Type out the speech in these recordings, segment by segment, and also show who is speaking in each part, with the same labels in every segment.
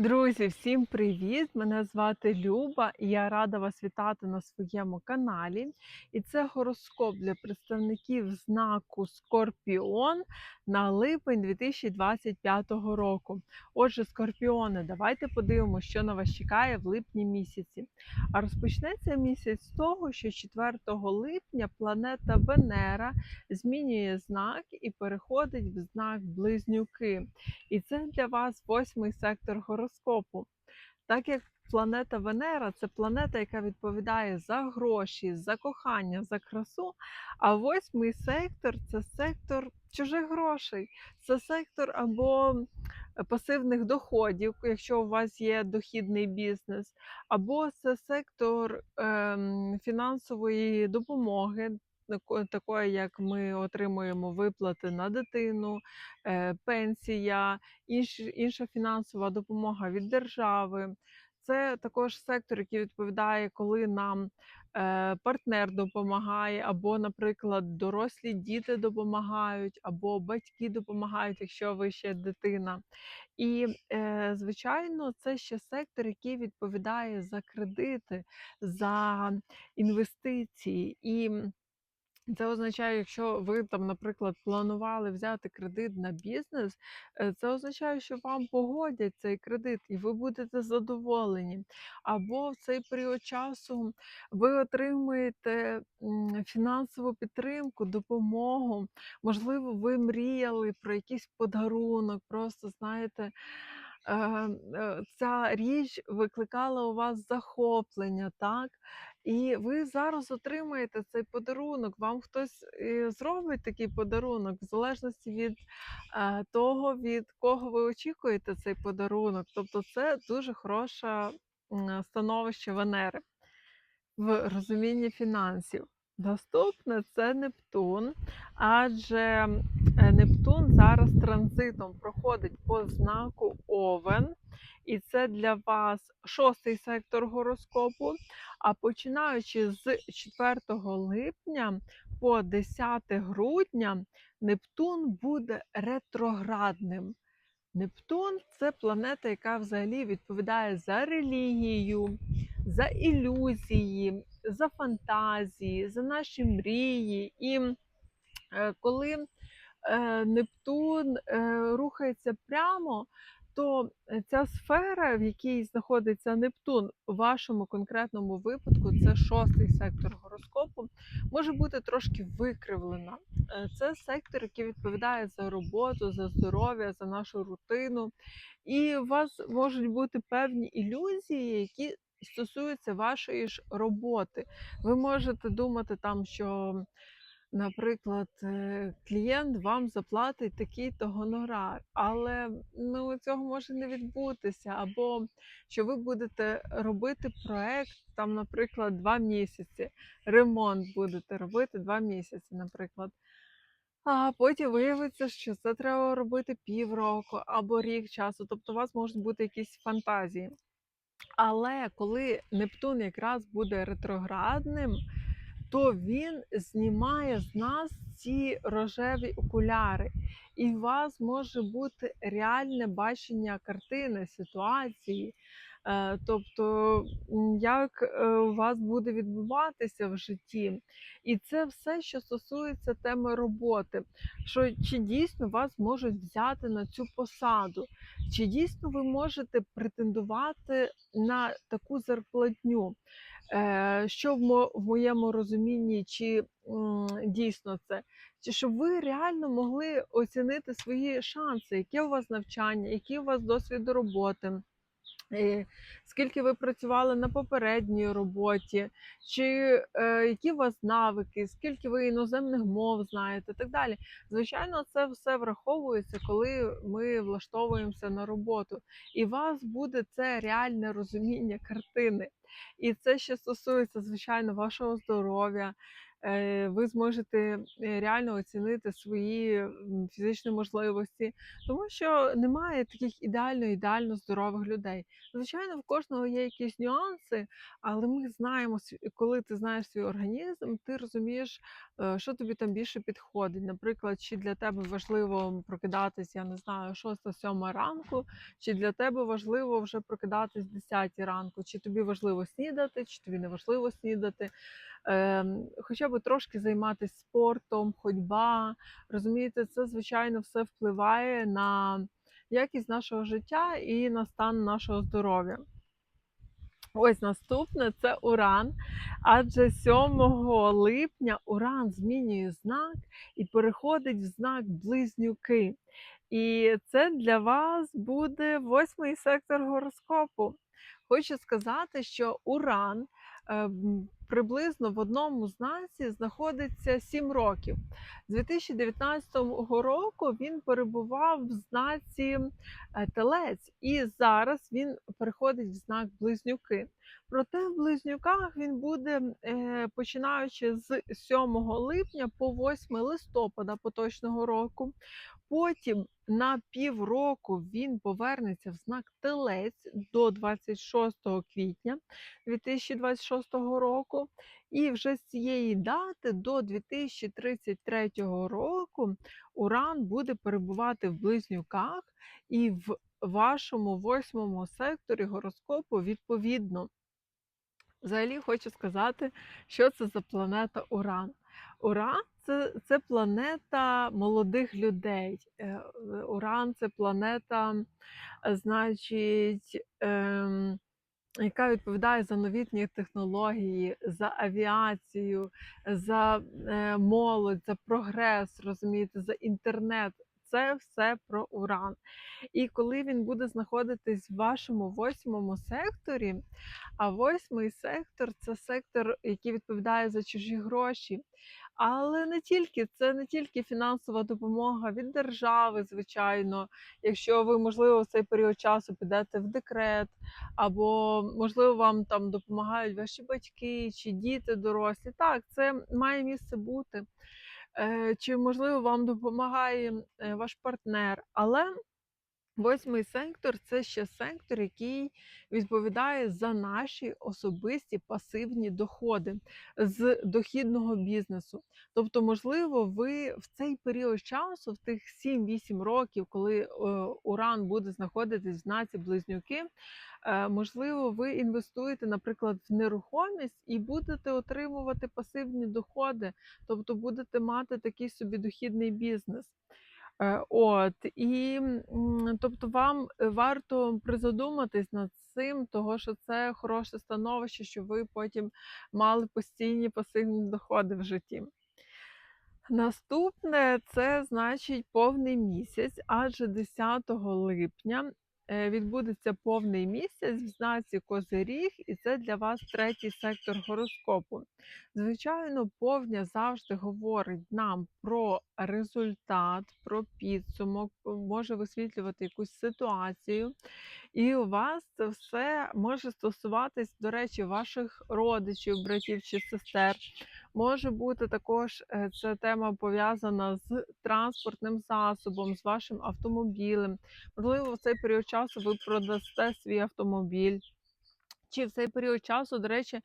Speaker 1: Друзі, всім привіт! Мене звати Люба, і я рада вас вітати на своєму каналі. І це гороскоп для представників знаку Скорпіон на липень 2025 року. Отже, скорпіони, давайте подивимося, що на вас чекає в липні місяці. А розпочнеться місяць з того, що 4 липня планета Венера змінює знак і переходить в знак Близнюки. І це для вас восьмий сектор гороскопу. Так як планета Венера це планета, яка відповідає за гроші, за кохання, за красу. А восьмий сектор це сектор чужих грошей, це сектор або пасивних доходів, якщо у вас є дохідний бізнес, або це сектор ем, фінансової допомоги. Тако- Такої, як ми отримуємо виплати на дитину, е, пенсія, інша фінансова допомога від держави. Це також сектор, який відповідає, коли нам е, партнер допомагає, або, наприклад, дорослі діти допомагають, або батьки допомагають, якщо ви ще дитина. І, е, звичайно, це ще сектор, який відповідає за кредити, за інвестиції. І це означає, якщо ви там, наприклад, планували взяти кредит на бізнес, е, це означає, що вам погодять цей кредит і ви будете задоволені. Або в цей період часу ви отримуєте фінансову підтримку, допомогу. Можливо, ви мріяли про якийсь подарунок, просто знаєте. е, е, Ця річ викликала у вас захоплення, так? І ви зараз отримаєте цей подарунок. Вам хтось е, зробить такий подарунок, в залежності від е, того, від кого ви очікуєте цей подарунок. Тобто, це дуже хороше становище Венери в розумінні фінансів. Наступне це Нептун, адже е, Нептун зараз транзитом проходить по знаку Овен, і це для вас шостий сектор гороскопу. А починаючи з 4 липня по 10 грудня, Нептун буде ретроградним. Нептун це планета, яка взагалі відповідає за релігію, за ілюзії, за фантазії, за наші мрії. І е, коли е, Нептун е, рухається прямо, то е, ця сфера, в якій знаходиться Нептун, у вашому конкретному випадку, це шостий сектор гороскопу, може бути трошки викривлена. Е, Це сектор, який відповідає за роботу, за здоров'я, за нашу рутину. І у вас можуть бути певні ілюзії, які стосуються вашої ж роботи. Ви можете думати там, що Наприклад, е, клієнт вам заплатить такий-то гонорар, але ну, цього може не відбутися. Або що ви будете робити проект, там, наприклад, два місяці, ремонт будете робити два місяці, наприклад. А потім виявиться, що це треба робити півроку або рік часу. Тобто у вас можуть бути якісь фантазії. Але коли Нептун якраз буде ретроградним, то він знімає з нас ці рожеві окуляри, і у вас може бути реальне бачення картини, ситуації. Е, Тобто, як е, у вас буде відбуватися в житті. І це все, що стосується теми роботи. Що чи дійсно вас можуть взяти на цю посаду, чи дійсно ви можете претендувати на таку зарплатню? Е, що в, мо, в моєму розумінні, чи дійсно це, чи щоб ви реально могли оцінити свої шанси, яке у вас навчання, який у вас досвід роботи. Скільки ви працювали на попередній роботі, чи е, які у вас навики, скільки ви іноземних мов знаєте, і так далі. Звичайно, це все враховується, коли ми влаштовуємося на роботу, і у вас буде це реальне розуміння картини. І це ще стосується, звичайно, вашого здоров'я, ви зможете е, реально оцінити свої фізичні можливості, тому що немає таких ідеально ідеально здорових людей. Звичайно, в кожного є якісь нюанси, але ми знаємо, коли ти знаєш свій організм, ти розумієш, е, що тобі там більше підходить. Наприклад, чи для тебе важливо прокидатись, я не знаю, 6-7 ранку, чи для тебе важливо вже прокидатись 10 ранку, чи тобі важливо снідати, чи тобі не важливо снідати. Ем, хоча трошки займатися спортом, ходьба. Розумієте, це звичайно все впливає на якість нашого життя і на стан нашого здоров'я. Ось наступне це Уран. Адже 7 липня Уран змінює знак і переходить в знак Близнюки. І це для вас буде восьмий сектор гороскопу. Хочу сказати, що Уран е, м, приблизно в одному знаці знаходиться 7 років. З 2019 року він перебував в знаці е, Телець, і зараз він переходить в знак Близнюки. Проте в близнюках він буде е, починаючи з 7 липня по 8 листопада поточного року. Потім на півроку він повернеться в знак Телець до 26 квітня 2026 року. І вже з цієї дати до 2033 року Уран буде перебувати в близнюках і в вашому восьмому секторі гороскопу відповідно. Взагалі хочу сказати, що це за планета Уран. Уран це, це планета молодих людей. Е, Уран це планета, е, значить, ем, яка відповідає за новітні технології, за авіацію, за е, молодь, за прогрес, розумієте, за інтернет. Це все про Уран. І коли він буде знаходитись в вашому восьмому секторі, а восьмий сектор це сектор, який відповідає за чужі гроші. Але не тільки це не тільки фінансова допомога від держави, звичайно. Якщо ви, можливо, в цей період часу підете в декрет, або можливо вам там допомагають ваші батьки чи діти дорослі. Так, це має місце бути. Е, Чи можливо вам допомагає е, ваш партнер, але Восьмий сектор це ще сектор, який відповідає за наші особисті пасивні доходи з дохідного бізнесу. Тобто, можливо, ви в цей період часу, в тих 7-8 років, коли е, Уран буде знаходитись в знаці близнюки, е, можливо, ви інвестуєте, наприклад, в нерухомість і будете отримувати пасивні доходи, тобто будете мати такий собі дохідний бізнес. Е, От і тобто вам е, варто призадуматись над цим, того що це хороше становище, що ви потім мали постійні пасивні доходи в житті. Наступне це значить повний місяць, адже 10 липня відбудеться повний місяць в знаці Козиріг, і це для вас третій сектор гороскопу. Звичайно, повня завжди говорить нам про результат, про підсумок, може висвітлювати якусь ситуацію. І у вас це все може стосуватись, до речі, ваших родичів, братів чи сестер. Може бути також е, ця тема пов'язана з транспортним засобом, з вашим автомобілем. Можливо, в цей період часу ви продасте свій автомобіль. Чи в цей період часу, до речі,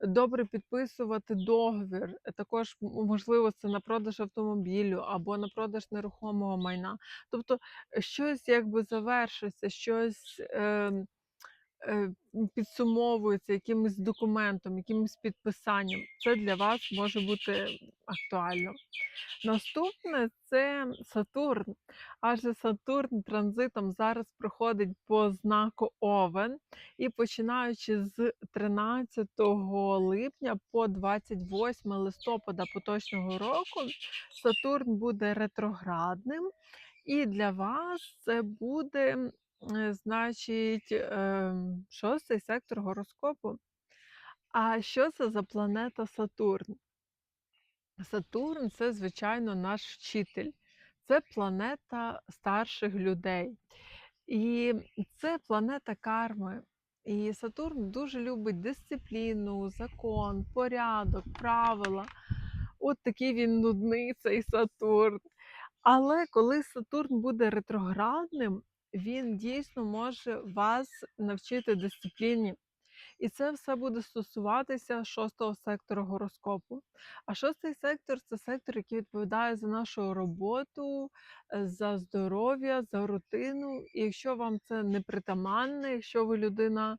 Speaker 1: добре підписувати договір. Також можливо це на продаж автомобілю або на продаж нерухомого майна. Тобто е, щось якби завершується, щось. Е, е, підсумовується якимось документом, якимось підписанням. Це для вас може бути актуально. Наступне це Сатурн. Адже Сатурн транзитом зараз проходить по знаку Овен, і починаючи з 13 липня по 28 листопада поточного року, Сатурн буде ретроградним, і для вас це буде Е, значить, ем, шостий сектор гороскопу. А що це за планета Сатурн? Сатурн це, звичайно, наш вчитель. Це планета старших людей. І це планета карми. І Сатурн дуже любить дисципліну, закон, порядок, правила. от такий він нудний, цей Сатурн. Але коли Сатурн буде ретроградним, він дійсно може вас навчити дисципліні. І це все буде стосуватися шостого сектору гороскопу. А шостий сектор це сектор, який відповідає за нашу роботу, е, за здоров'я, за рутину. І якщо вам це не притаманне, якщо ви людина,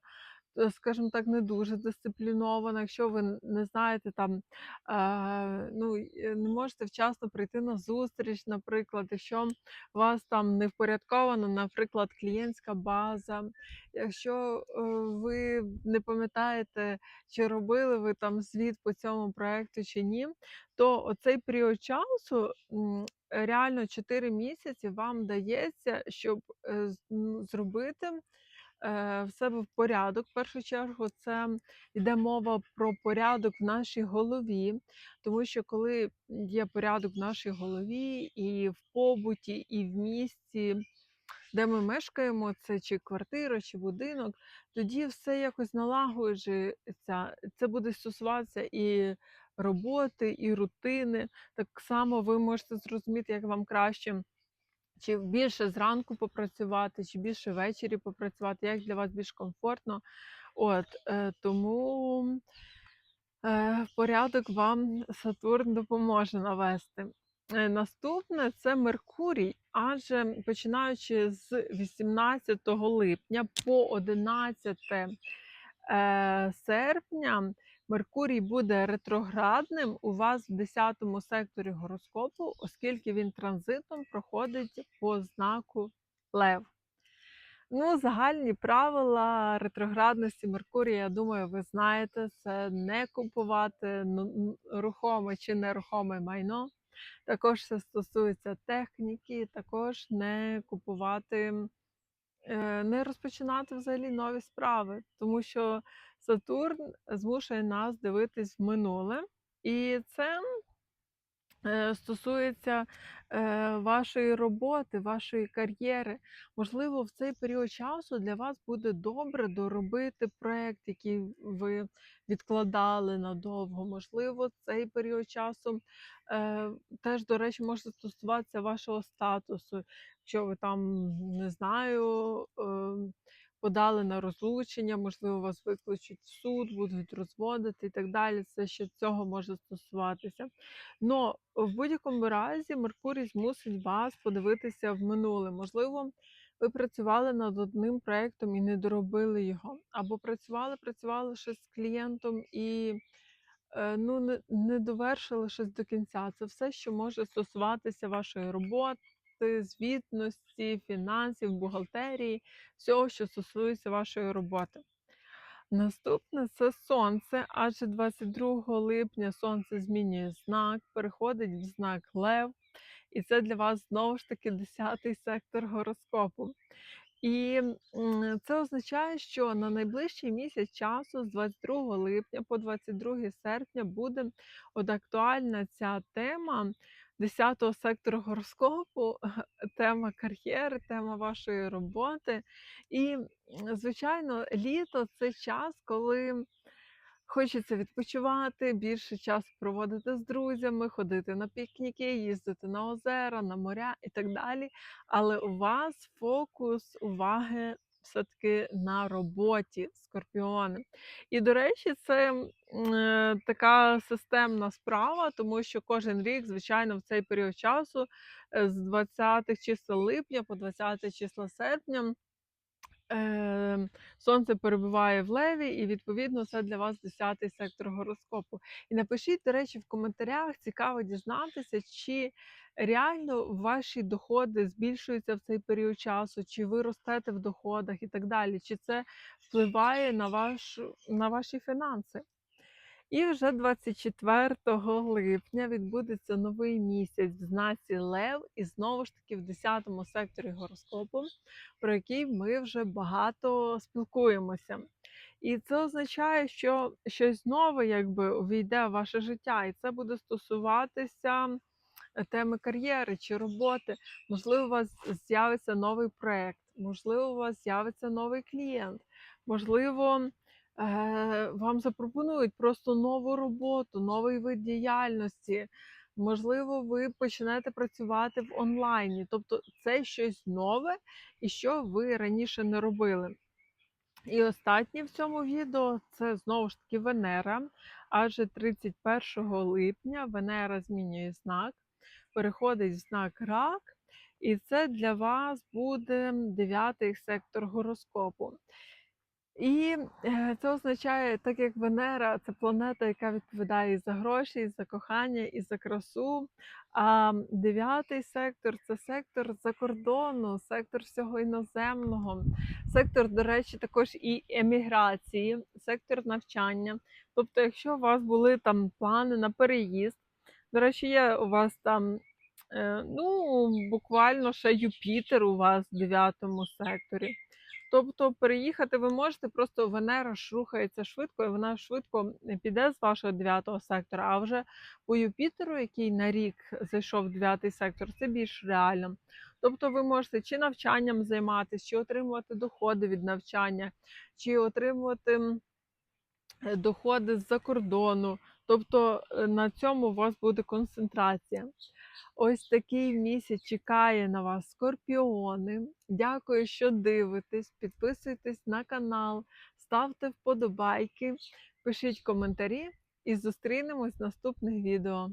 Speaker 1: скажімо так, не дуже дисциплінована, якщо ви не знаєте там, е, ну, е, не можете вчасно прийти на зустріч, наприклад, якщо у вас там не впорядкована, наприклад, клієнтська база, якщо е, ви не пам'ятаєте, чи робили ви там звіт по цьому проекту чи ні, то оцей період часу реально 4 місяці вам дається, щоб е, м, зробити е, в себе в порядок. В першу чергу, це йде мова про порядок в нашій голові, тому що коли є порядок в нашій голові і в побуті, і в місті, де ми мешкаємо, це чи квартира, чи будинок, тоді все якось налагоджується. Це буде стосуватися і роботи, і рутини. Так само ви можете зрозуміти, як вам краще. Чи більше зранку попрацювати, чи більше ввечері попрацювати, як для вас більш комфортно. От, е, тому е, порядок вам Сатурн допоможе навести. Е, Наступне це Меркурій, адже починаючи з 18 липня по 11 е, серпня Меркурій буде ретроградним у вас в 10 секторі гороскопу, оскільки він транзитом проходить по знаку Лев. Ну, загальні правила ретроградності Меркурія, я думаю, ви знаєте, це не купувати рухоме чи нерухоме майно. Також це стосується техніки, також не купувати, не розпочинати взагалі нові справи, тому що Сатурн змушує нас дивитись в минуле, і це е, стосується е, вашої роботи, вашої кар'єри. Можливо, в цей період часу для вас буде добре доробити проект, який ви відкладали надовго. Можливо, цей період часу е, теж, до речі, може стосуватися вашого статусу. Якщо ви там, не знаю, е, подали на розлучення, можливо, вас викличуть в суд, будуть розводити і так далі. Це ще цього може стосуватися. Но в будь-якому разі Меркурій змусить вас подивитися в минуле. Можливо, ви працювали над одним проєктом і не доробили його, або працювали, працювали щось з клієнтом і е, ну, не довершили щось до кінця. Це все, що може стосуватися вашої роботи, звітності, фінансів, бухгалтерії, всього, що стосується вашої роботи. Наступне це сонце, адже 22 липня сонце змінює знак, переходить в знак Лев, і це для вас знову ж таки 10-й сектор гороскопу. І це означає, що на найближчий місяць часу, з 22 липня по 22 серпня, буде от актуальна ця тема 10-го сектору гороскопу, тема кар'єри, тема вашої роботи. І, звичайно, літо це час, коли Хочеться відпочивати, більше часу проводити з друзями, ходити на пікніки, їздити на озера, на моря і так далі. Але у вас фокус уваги все-таки на роботі скорпіони. І, до речі, це е, така системна справа, тому що кожен рік, звичайно, в цей період часу е, з 20 числа липня по 20 числа серпня. Ем, Сонце перебуває в леві, і відповідно це для вас 10-й сектор гороскопу. І напишіть, до речі, в коментарях цікаво дізнатися, чи реально ваші доходи збільшуються в цей період часу, чи ви ростете в доходах і так далі. Чи це впливає на, ваш, на ваші фінанси? І вже 24 липня відбудеться новий місяць в знаці Лев, і знову ж таки в 10 секторі гороскопу, про який ми вже багато спілкуємося. І це означає, що щось нове якби увійде в ваше життя, і це буде стосуватися е, теми кар'єри чи роботи. Можливо, у вас з'явиться новий проект, можливо, у вас з'явиться новий клієнт, можливо. Е, вам запропонують просто нову роботу, новий вид діяльності. Можливо, ви почнете працювати в онлайні. Тобто це щось нове і що ви раніше не робили. І останнє в цьому відео це знову ж таки Венера. Адже 31 липня Венера змінює знак, переходить в знак рак, і це для вас буде дев'ятий сектор гороскопу. І е, це означає, так як Венера це планета, яка відповідає і за гроші, і за кохання, і за красу. А дев'ятий сектор це сектор за кордону, сектор всього іноземного, сектор, до речі, також і еміграції, сектор навчання. Тобто, якщо у вас були там плани на переїзд, до речі, є у вас там. е, Ну, буквально ще Юпітер у вас в дев'ятому секторі. Тобто переїхати ви можете, просто Венера ж рухається швидко, і вона швидко е, піде з вашого 9 сектора. А вже по Юпітеру, який на рік зайшов в 9 сектор, це більш реально. Тобто ви можете чи навчанням займатися, чи отримувати доходи від навчання, чи отримувати е, доходи з-за кордону. Тобто е, на цьому у вас буде концентрація. Ось такий місяць чекає на вас скорпіони. Дякую, що дивитесь. Підписуйтесь на канал, ставте вподобайки, пишіть коментарі і зустрінемось в наступних відео.